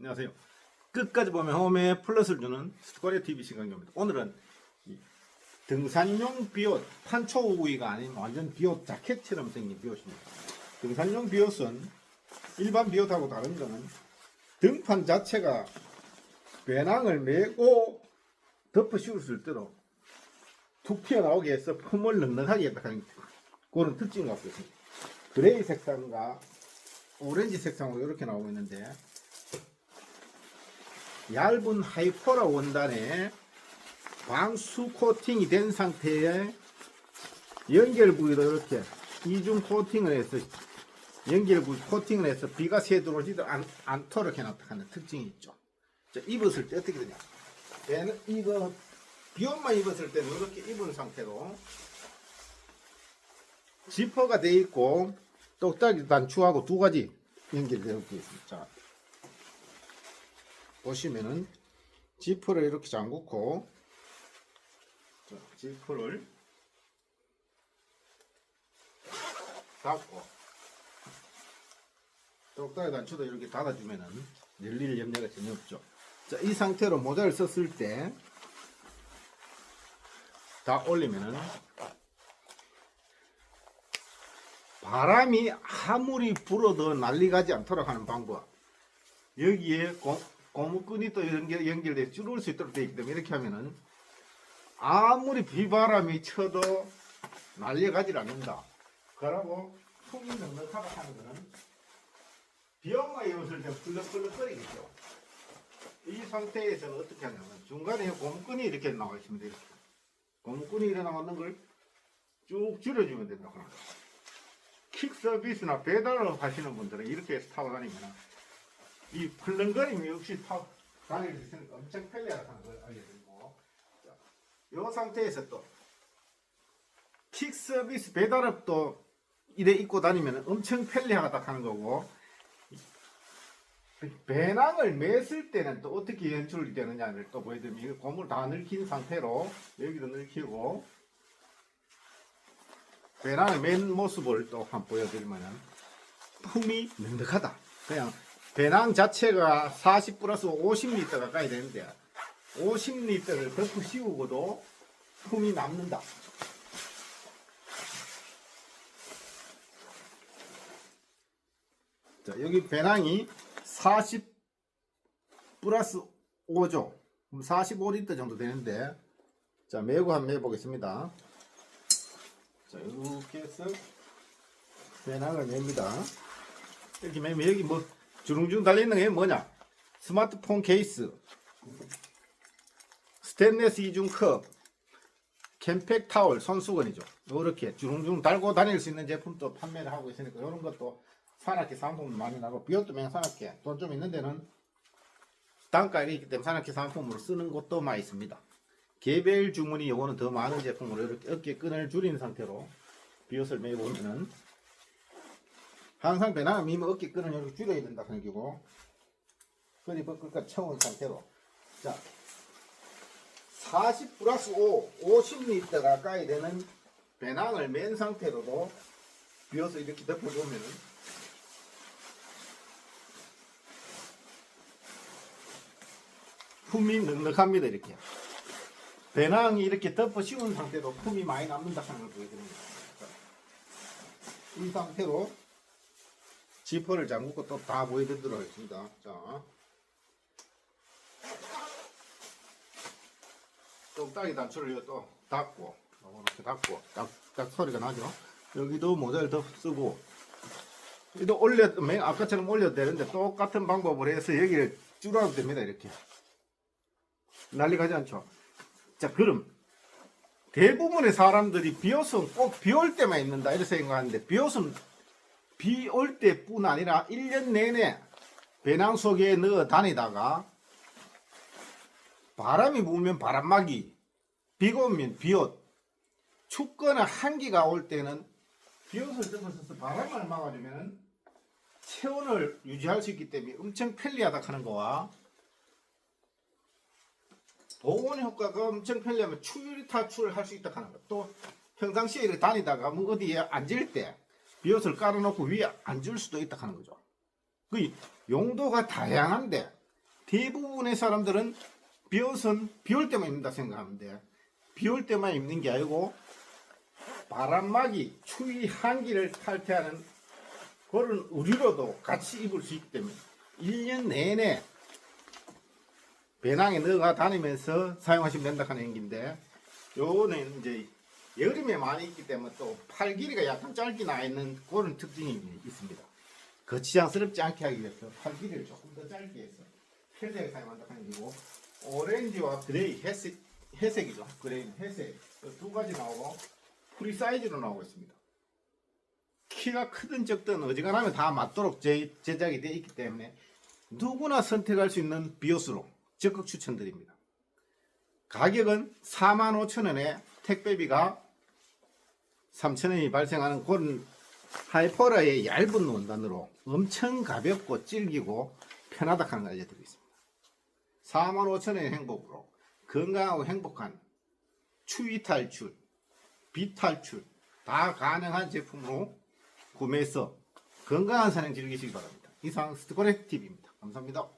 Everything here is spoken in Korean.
안녕하세요. 끝까지 보면 홈에 플러스를 주는 스토리 TV 시간입니다. 오늘은 이 등산용 비옷, 판초 우위가 아닌 완전 비옷 자켓처럼 생긴 비옷입니다. 등산용 비옷은 일반 비옷하고 다른 거는 등판 자체가 배낭을 메고 덮어 씌울 수 있도록 툭 튀어나오게 해서 품을 넉넉하게 하는 그런 특징을 갖고 있습니다. 그레이 색상과 오렌지 색상으로 이렇게 나오고 있는데 얇은 하이퍼라 원단에 방수 코팅이 된 상태에 연결 부위도 이렇게 이중 코팅을 해서 연결 부위 코팅을 해서 비가 새 들어오지 않, 않도록 해놨다 하는 특징이 있죠. 자, 입었을 때 어떻게 되냐? 얘는 이거 비 옷만 입었을 때는 이렇게 입은 상태로 지퍼가 돼 있고 똑딱이 단추하고 두 가지 연결되어 있습니다. 자, 보시면은 지퍼를 이렇게 잠그고 자, 지퍼를 닫고 똑딱이 단추도 이렇게 닫아주면은 열릴 염려가 전혀 없죠. 자, 이 상태로 모자를 썼을 때 다 올리면은 바람이 아무리 불어도 난리 가지 않도록 하는 방법. 여기에 고, 고무끈이 또 연결, 연결돼 줄을 수 있도록 되어 있기 때문에 이렇게 하면은 아무리 비바람이 쳐도 가지 않는다. 그러고 속이 넉넉하다 하는 거는 비용만 입었을 때 펄럭펄럭거리겠죠. 이 상태에서는 어떻게 하냐면 중간에 고무끈이 이렇게 나와 있습니다. 이렇게. 고무끈이 나왔는 걸 쭉 줄여주면 된다. 그런 거. 킥 서비스나 배달을 하시는 분들은 이렇게 해서 타고 다니면 이 펄렁거림이 없이 타고 다닐 수 있으니까 엄청 편리하다는 걸 알려드리고 자, 이 상태에서 또 킥 서비스 배달업도 이래 입고 다니면 엄청 편리하다 하는 거고 배낭을 맸을 때는 또 어떻게 연출이 되느냐를 또 보여드리면 고무를 다 늙힌 상태로 여기도 늙히고 배낭을 맨 모습을 또 한번 보여드리면은 품이 넉넉하다. 그냥 배낭 자체가 40 플러스 50리터 가까이 되는데 50리터를 덮어 씌우고도 품이 남는다. 자, 여기 배낭이 40 플러스 5죠. 그럼 45리터 정도 되는데 자, 매고 한번 해보겠습니다. 자, 이렇게 해서 배낭을 맵니다. 이렇게 매면 여기 뭐 주릉주릉 달려있는 게 뭐냐? 스마트폰 케이스, 스테인레스 이중 컵, 캠팩 타월, 손수건이죠. 이렇게 주릉주릉 달고 다닐 수 있는 제품도 판매를 하고 있으니까 이런 것도 산악회 상품 많이 나고 비용도 맹 산악회 돈 좀 있는 데는 단가가 있기 때문에 산악회 상품으로 쓰는 곳도 많이 있습니다. 개별 주문이 요거는 더 많은 제품으로 이렇게 어깨 끈을 줄인 상태로 비옷을 매보면은 항상 배낭을 미면 어깨 끈을 이렇게 줄여야 된다 하는 기고 끈이 끝까지 채운 상태로. 자 40 플러스 5 50리터 가까이 되는 배낭을 맨 상태로도 비옷을 이렇게 덮어보면은 품이 넉넉합니다 이렇게. 배낭이 이렇게 덮어 씌운 상태로 품이 많이 남는다 하는 걸 보여드립니다. 이 상태로 지퍼를 잠그고 또 다 보여드리도록 하겠습니다. 자. 똑딱이 단추를 또 닫고, 이렇게 닫고, 딱, 딱 소리가 나죠? 여기도 모자를 더 쓰고, 이도 올려, 맨 아까처럼 올려도 되는데 똑같은 방법으로 해서 여기를 줄여도 됩니다, 이렇게. 난리 가지 않죠? 자, 그럼 대부분의 사람들이 비옷은 꼭 비올 때만 입는다 이렇게 생각하는데 비옷은 비 올 때뿐 아니라 1년 내내 배낭 속에 넣어 다니다가 바람이 불면 바람막이 비가 오면 비옷 춥거나 한기가 올 때는 비옷을 덮어서 바람을 막아주면 체온을 유지할 수 있기 때문에 엄청 편리하다 하는 거와 보온 효과가 엄청 편리하면 추유리 탈출을 할 수 있다 하는 것. 또 평상시에 이렇게 다니다가 뭐 어디에 앉을 때 비옷을 깔아놓고 위에 앉을 수도 있다 하는 거죠. 그 용도가 다양한데 대부분의 사람들은 비옷은 비올 때만 입는다 생각하는데 비올 때만 입는 게 아니고 바람막이 추위 한기를 탈퇴하는 그런 의류로도 같이 입을 수 있기 때문에 1년 내내 배낭에 넣어가 다니면서 사용하시면 된다 하는 얘기인데 요거는 이제 여름에 많이 입기 때문에 또 팔 길이가 약간 짧게 나 있는 그런 특징이 있습니다. 거치장스럽지 않게 하기 위해서 팔 길이를 조금 더 짧게 해서 편리하게 사용한다 하는 얘기고 오렌지와 그레이 회색, 회색이죠. 그레이는 회색 이두 가지 나오고 프리 사이즈로 나오고 있습니다. 키가 크든 적든 어지간하면 다 맞도록 제, 제작이 되어 있기 때문에 누구나 선택할 수 있는 비옷으로 적극 추천드립니다. 가격은 45,000원에 택배비가 3,000원이 발생하는 그런 하이퍼라의 얇은 원단으로 엄청 가볍고 질기고 편하다 하는 걸 알려드리겠습니다. 45,000원의 행복으로 건강하고 행복한 추위 탈출, 비 탈출 다 가능한 제품으로 구매해서 건강한 사냥 즐기시기 바랍니다. 이상 스트코렉 TV입니다. 감사합니다.